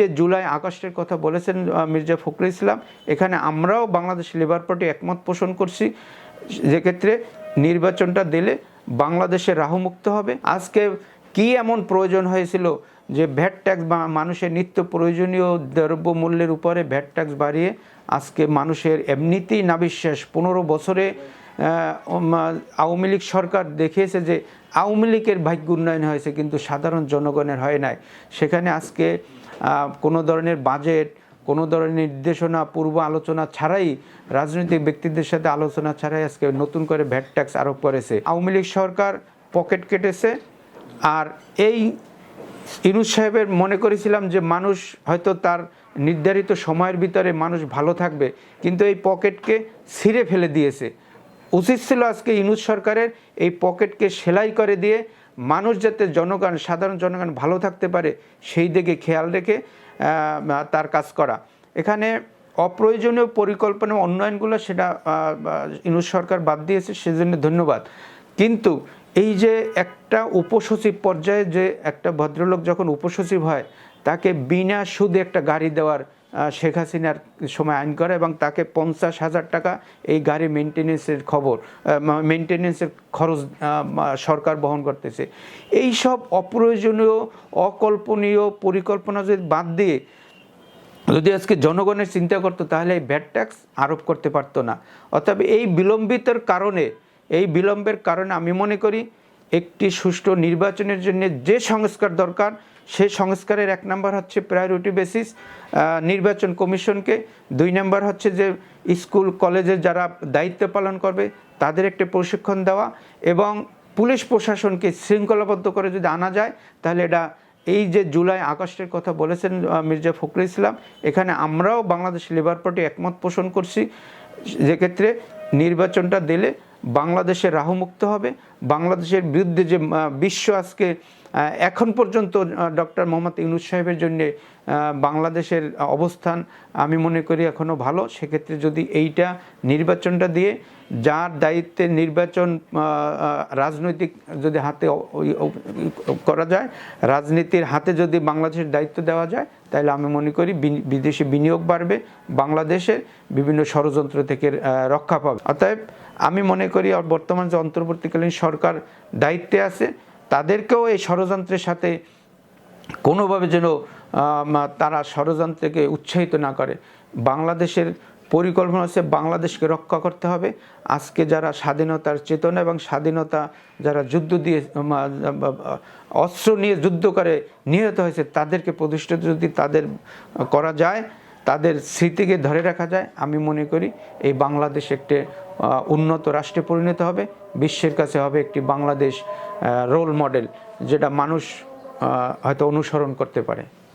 যে জুলাই, আগস্টের কথা বলেছেন মির্জা ফখরুল ইসলাম, এখানে আমরাও বাংলাদেশ লেবার পার্টি একমত পোষণ করছি। যেক্ষেত্রে নির্বাচনটা দিলে বাংলাদেশের রাহুমুক্ত হবে। আজকে কি এমন প্রয়োজন হয়েছিল যে ভ্যাট ট্যাক্স বা মানুষের নিত্য প্রয়োজনীয় দ্রব্যমূল্যের উপরে ভ্যাট ট্যাক্স বাড়িয়ে আজকে মানুষের এমনিতেই নাবিশ্বাস? পনেরো বছরে আওয়ামী লীগ সরকার দেখিয়েছে যে আওয়ামী লীগের ভাগ্য উন্নয়ন হয়েছে, কিন্তু সাধারণ জনগণের হয় নাই। সেখানে আজকে কোনো ধরনের বাজেট, কোনো ধরনের নির্দেশনা, পূর্ব আলোচনা ছাড়াই, রাজনৈতিক ব্যক্তিদের সাথে আলোচনা ছাড়াই আজকে নতুন করে ভ্যাট ট্যাক্স আরোপ করেছে। আওয়ামী লীগ সরকার পকেট কেটেছে, আর এই ইনুস সাহেবের মনে করেছিলাম যে মানুষ হয়তো তার নির্ধারিত সময়ের ভিতরে মানুষ ভালো থাকবে, কিন্তু এই পকেটকে ছিঁড়ে ফেলে দিয়েছে। উচিত ছিল আজকে ইনুস সরকারের এই পকেটকে সেলাই করে দিয়ে মানুষ যাতে জনগণ সাধারণ জনগণ ভালো থাকতে পারে সেই দিকে খেয়াল রেখে তার কাজ করা। এখানে অপ্রয়োজনীয় পরিকল্পনা উন্নয়নগুলো সেটা আহ, সরকার বাদ দিয়েছে সেজন্য ধন্যবাদ। কিন্তু এই যে একটা উপসচিব পর্যায়ে যে একটা ভদ্রলোক যখন উপসচিব হয় তাকে বিনা সুদে একটা গাড়ি দেওয়ার শেখ হাসিনার সময় আইন করে এবং তাকে পঞ্চাশ হাজার টাকা এই গাড়ি মেনটেনেন্সের খবর মেনটেনেন্সের খরচ সরকার বহন করতেছে। এই সব অপ্রয়োজনীয়, অকল্পনীয় পরিকল্পনা যদি বাদ দিয়ে যদি আজকে জনগণের চিন্তা করতো, তাহলে এই ভ্যাট ট্যাক্স আরোপ করতে পারতো না। অর্থাৎ এই বিলম্বিতের কারণে, এই বিলম্বের কারণে আমি মনে করি, একটি সুষ্ঠু নির্বাচনের জন্য যে সংস্কার দরকার সেই সংস্কারের এক নম্বর হচ্ছে প্রায়োরিটি বেসিস নির্বাচন কমিশনকে। দুই নম্বর হচ্ছে যে স্কুল কলেজে যারা দায়িত্ব পালন করবে, তাদের একটা প্রশিক্ষণ দেওয়া এবং পুলিশ প্রশাসনকে শৃঙ্খলাবদ্ধ করে যদি আনা যায়, তাহলে এটা এই যে জুলাই আগস্টের কথা বলেছেন মির্জা ফখরুল ইসলাম, এখানে আমরাও বাংলাদেশ লেবার পার্টি একমত পোষণ করছি। যেক্ষেত্রে নির্বাচনটা দিলে বাংলাদেশের রাহুমুক্ত হবে। বাংলাদেশের বিরুদ্ধে যে বিশ্ব আজকে এখন পর্যন্ত ডক্টর মোহাম্মদ ইউনুস সাহেবের জন্যে বাংলাদেশের অবস্থান আমি মনে করি এখনও ভালো। সেক্ষেত্রে যদি এইটা নির্বাচনটা দিয়ে যার দায়িত্বে নির্বাচন রাজনৈতিক যদি হাতে করা যায়, রাজনীতির হাতে যদি বাংলাদেশের দায়িত্ব দেওয়া যায়, তাহলে আমি মনে করি বিদেশি বিনিয়োগ বাড়বে, বাংলাদেশের বিভিন্ন ষড়যন্ত্র থেকে রক্ষা পাবে। অতএব আমি মনে করি বর্তমান যে অন্তর্বর্তীকালীন সরকার দায়িত্বে আছে, তাদেরকেও এই ষড়যন্ত্রের সাথে কোনোভাবে যেন তারা ষড়যন্ত্রকে উৎসাহিত না করে। বাংলাদেশের পরিকল্পনা হচ্ছে বাংলাদেশকে রক্ষা করতে হবে। আজকে যারা স্বাধীনতার চেতনা এবং স্বাধীনতা যারা যুদ্ধ দিয়ে অস্ত্র নিয়ে যুদ্ধ করে নিহত হয়েছে, তাদেরকে প্রতিষ্ঠিত যদি তাদের করা যায় তাদের স্মৃতিকে ধরে রাখা যায়। আমি মনে করি এই বাংলাদেশ একটি উন্নত রাষ্ট্রে পরিণত হবে। বিশ্বের কাছে হবে একটি বাংলাদেশ রোল মডেল যেটা মানুষ হয়তো অনুসরণ করতে পারে।